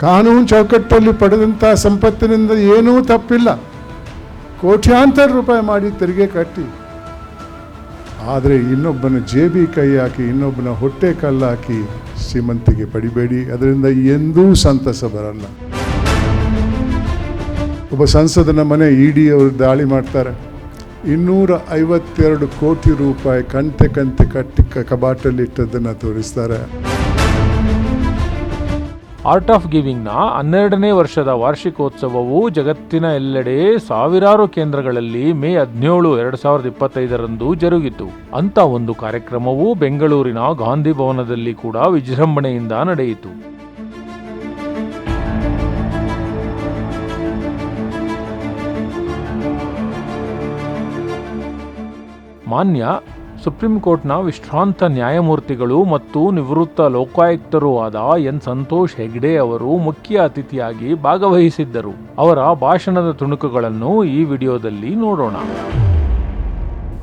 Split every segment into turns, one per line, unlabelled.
ಕಾನೂನು ಚೌಕಟ್ಟಲ್ಲಿ ಪಡೆದಂತಹ ಸಂಪತ್ತಿನಿಂದ ಏನೂ ತಪ್ಪಿಲ್ಲ. ಕೋಟ್ಯಾಂತರ ರೂಪಾಯಿ ಮಾಡಿ ತೆರಿಗೆ ಕಟ್ಟಿ. ಆದರೆ ಇನ್ನೊಬ್ಬನ ಜೇಬಿ ಕೈ ಹಾಕಿ, ಇನ್ನೊಬ್ಬನ ಹೊಟ್ಟೆ ಕಲ್ಲು ಹಾಕಿ ಶ್ರೀಮಂತಿಗೆ ಪಡಿಬೇಡಿ. ಅದರಿಂದ ಎಂದೂ ಸಂತಸ ಬರಲ್ಲ. ಒಬ್ಬ ಸಂಸದನ ಮನೆ ಇಡಿ ಅವರು ದಾಳಿ ಮಾಡ್ತಾರೆ. ಇನ್ನೂರ ಐವತ್ತೆರಡು ಕೋಟಿ ರೂಪಾಯಿ ಕಂತೆ ಕಂತೆ ಕಟ್ಟಿ ಕ- ಕಬಾಟಲ್ಲಿ ಇಟ್ಟದ್ದನ್ನು ತೋರಿಸ್ತಾರೆ.
ಆರ್ಟ್ ಆಫ್ ಗಿವಿಂಗ್ನ ಹನ್ನೆರಡನೇ ವರ್ಷದ ವಾರ್ಷಿಕೋತ್ಸವವು ಜಗತ್ತಿನ ಎಲ್ಲೆಡೆ ಸಾವಿರಾರು ಕೇಂದ್ರಗಳಲ್ಲಿ ಮೇ ಹದಿನೇಳು, ಎರಡು ಸಾವಿರದ ಇಪ್ಪತ್ತೈದರಂದು ಜರುಗಿತು. ಅಂತ ಒಂದು ಕಾರ್ಯಕ್ರಮವು ಬೆಂಗಳೂರಿನ ಗಾಂಧಿ ಭವನದಲ್ಲಿ ಕೂಡ ವಿಜೃಂಭಣೆಯಿಂದ ನಡೆಯಿತು. ಮಾನ್ಯ ಸುಪ್ರೀಂ ಕೋರ್ಟ್ನ ವಿಶ್ರಾಂತ ನ್ಯಾಯಮೂರ್ತಿಗಳು ಮತ್ತು ನಿವೃತ್ತ ಲೋಕಾಯುಕ್ತರೂ ಆದ ಎನ್ ಸಂತೋಷ್ ಹೆಗ್ಡೆ ಅವರು ಮುಖ್ಯ ಅತಿಥಿಯಾಗಿ ಭಾಗವಹಿಸಿದ್ದರು. ಅವರ ಭಾಷಣದ ತುಣುಕುಗಳನ್ನು ಈ ವಿಡಿಯೋದಲ್ಲಿ ನೋಡೋಣ.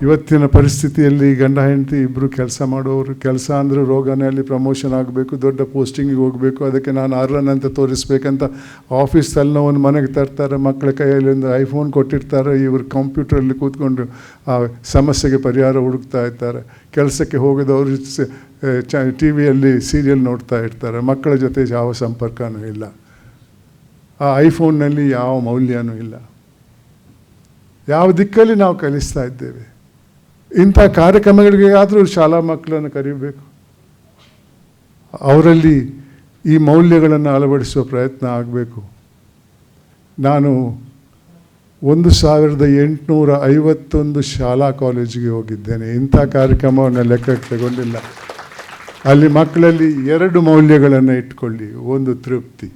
ಇವತ್ತಿನ ಪರಿಸ್ಥಿತಿಯಲ್ಲಿ ಗಂಡ ಹೆಂಡತಿ ಇಬ್ಬರು ಕೆಲಸ ಮಾಡೋರು, ಕೆಲಸ ಅಂದರೆ ರೋಗನಲ್ಲಿ ಪ್ರಮೋಷನ್ ಆಗಬೇಕು, ದೊಡ್ಡ ಪೋಸ್ಟಿಂಗಿಗೆ ಹೋಗಬೇಕು, ಅದಕ್ಕೆ ನಾನು ಅರ್ಹನಂತ ತೋರಿಸ್ಬೇಕಂತ ಆಫೀಸ್ ತಲೆನೋವನ್ನು ಮನೆಗೆ ತರ್ತಾರೆ ಮಕ್ಕಳ ಕೈಯಲ್ಲಿ ಐಫೋನ್ ಕೊಟ್ಟಿರ್ತಾರೆ, ಇವರು ಕಂಪ್ಯೂಟ್ರಲ್ಲಿ ಕೂತ್ಕೊಂಡು ಆ ಸಮಸ್ಯೆಗೆ ಪರಿಹಾರ ಹುಡುಕ್ತಾ ಇರ್ತಾರೆ. ಕೆಲಸಕ್ಕೆ ಹೋಗೋದವರು ಚ ಟಿ ವಿಯಲ್ಲಿ ಸೀರಿಯಲ್ ನೋಡ್ತಾ ಇರ್ತಾರೆ, ಮಕ್ಕಳ ಜೊತೆ ಯಾವ ಸಂಪರ್ಕನೂ ಇಲ್ಲ. ಆ ಐಫೋನ್ನಲ್ಲಿ ಯಾವ ಮೌಲ್ಯನೂ ಇಲ್ಲ. ಯಾವ ದಿಕ್ಕಲ್ಲಿ ನಾವು ಕಲಿಸ್ತಾ ಇದ್ದೇವೆ. ಇಂಥ ಕಾರ್ಯಕ್ರಮಗಳಿಗೆ ಆದರೂ ಶಾಲಾ ಮಕ್ಕಳನ್ನು ಕರೀಬೇಕು. ಅವರಲ್ಲಿ ಈ ಮೌಲ್ಯಗಳನ್ನು ಅಳವಡಿಸುವ ಪ್ರಯತ್ನ ಆಗಬೇಕು. ನಾನು ಒಂದು ಸಾವಿರದ ಎಂಟುನೂರ ಐವತ್ತೊಂದು ಶಾಲಾ ಕಾಲೇಜಿಗೆ ಹೋಗಿದ್ದೇನೆ. ಇಂಥ ಕಾರ್ಯಕ್ರಮವನ್ನು ಲೆಕ್ಕಕ್ಕೆ ತಗೊಂಡಿಲ್ಲ. ಅಲ್ಲಿ ಮಕ್ಕಳಲ್ಲಿ ಎರಡು ಮೌಲ್ಯಗಳನ್ನು ಇಟ್ಕೊಳ್ಳಿ, ಒಂದು ತೃಪ್ತಿ.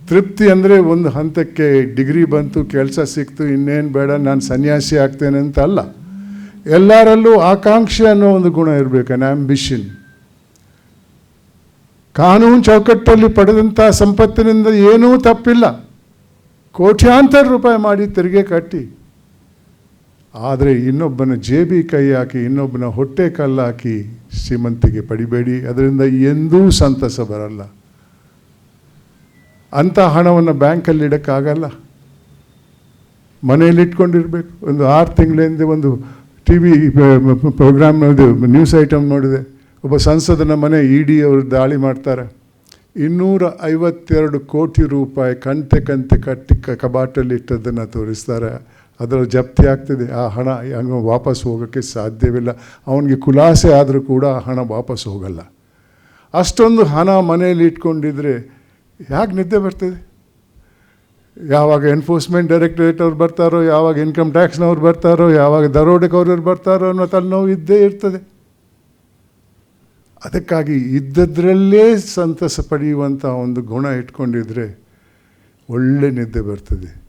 ತೃಪ್ತಿ ಅಂದರೆ ಒಂದು ಹಂತಕ್ಕೆ ಡಿಗ್ರಿ ಬಂತು, ಕೆಲಸ ಸಿಕ್ತು, ಇನ್ನೇನು ಬೇಡ, ನಾನು ಸನ್ಯಾಸಿ ಆಗ್ತೇನೆ ಅಂತ ಅಲ್ಲ. ಎಲ್ಲರಲ್ಲೂ ಆಕಾಂಕ್ಷೆ ಅನ್ನೋ ಒಂದು ಗುಣ ಇರಬೇಕು ಅನ್ ಆಂಬಿಷನ್ ಕಾನೂನು ಚೌಕಟ್ಟಲ್ಲಿ ಪಡೆದಂಥ ಸಂಪತ್ತಿನಿಂದ ಏನೂ ತಪ್ಪಿಲ್ಲ. ಕೋಟ್ಯಾಂತರ ರೂಪಾಯಿ ಮಾಡಿ ತೆರಿಗೆ ಕಟ್ಟಿ. ಆದರೆ ಇನ್ನೊಬ್ಬನ ಜೇಬಿ ಕೈ ಹಾಕಿ, ಇನ್ನೊಬ್ಬನ ಹೊಟ್ಟೆ ಕಲ್ಲು ಹಾಕಿ ಶ್ರೀಮಂತಿಗೆ ಪಡಿಬೇಡಿ, ಅದರಿಂದ ಎಂದೂ ಸಂತಸ ಬರಲ್ಲ. ಅಂಥ ಹಣವನ್ನು ಬ್ಯಾಂಕಲ್ಲಿ ಇಡೋಕ್ಕಾಗಲ್ಲ. ಮನೆಯಲ್ಲಿ ಇಟ್ಕೊಂಡಿರಬೇಕು. ಒಂದು ಆರು ತಿಂಗಳಿಂದ ಒಂದು T V programme news item ನೋಡಿದೆ. ಒಬ್ಬ ಸಂಸದನ ಮನೆ ಇ ಡಿ ಅವರು ದಾಳಿ ಮಾಡ್ತಾರೆ. ಇನ್ನೂರ ಐವತ್ತೆರಡು ಕೋಟಿ ರೂಪಾಯಿ ಕಂತೆ ಕಂತೆ ಕಟ್ಟಿ ಕಬಾಟಲ್ಲಿ ಇಟ್ಟದ್ದನ್ನು ತೋರಿಸ್ತಾರೆ. ಅದರ ಜಪ್ತಿ ಆಗ್ತಿದೆ. ಆ ಹಣ ಹಂಗೆ ವಾಪಸ್ ಹೋಗೋಕ್ಕೆ ಸಾಧ್ಯವಿಲ್ಲ. ಅವನಿಗೆ ಖುಲಾಸೆ ಆದರೂ ಕೂಡ ಆ ಹಣ ವಾಪಸ್ ಹೋಗಲ್ಲ. ಅಷ್ಟೊಂದು ಹಣ ಮನೆಯಲ್ಲಿ ಇಟ್ಕೊಂಡಿದ್ರೆ ಯಾಕೆ ನಿದ್ದೆ ಬರ್ತದೆ? ಯಾವಾಗ ಎನ್ಫೋರ್ಸ್ಮೆಂಟ್ ಡೈರೆಕ್ಟರೇಟ್ ಅವ್ರು ಬರ್ತಾರೋ, ಯಾವಾಗ ಇನ್ಕಮ್ ಟ್ಯಾಕ್ಸ್ನವ್ರು ಬರ್ತಾರೋ, ಯಾವಾಗ ದರೋಡೆಕೋರವ್ರು ಬರ್ತಾರೋ ಅನ್ನೋ ತಲೆನೋವು ಇದ್ದೇ ಇರ್ತದೆ. ಅದಕ್ಕಾಗಿ ಇದ್ದದ್ರಲ್ಲೇ ಸಂತಸ ಪಡೆಯುವಂಥ ಒಂದು ಗುಣ ಇಟ್ಕೊಂಡಿದ್ರೆ ಒಳ್ಳೆ ನಿದ್ದೆ ಬರ್ತದೆ.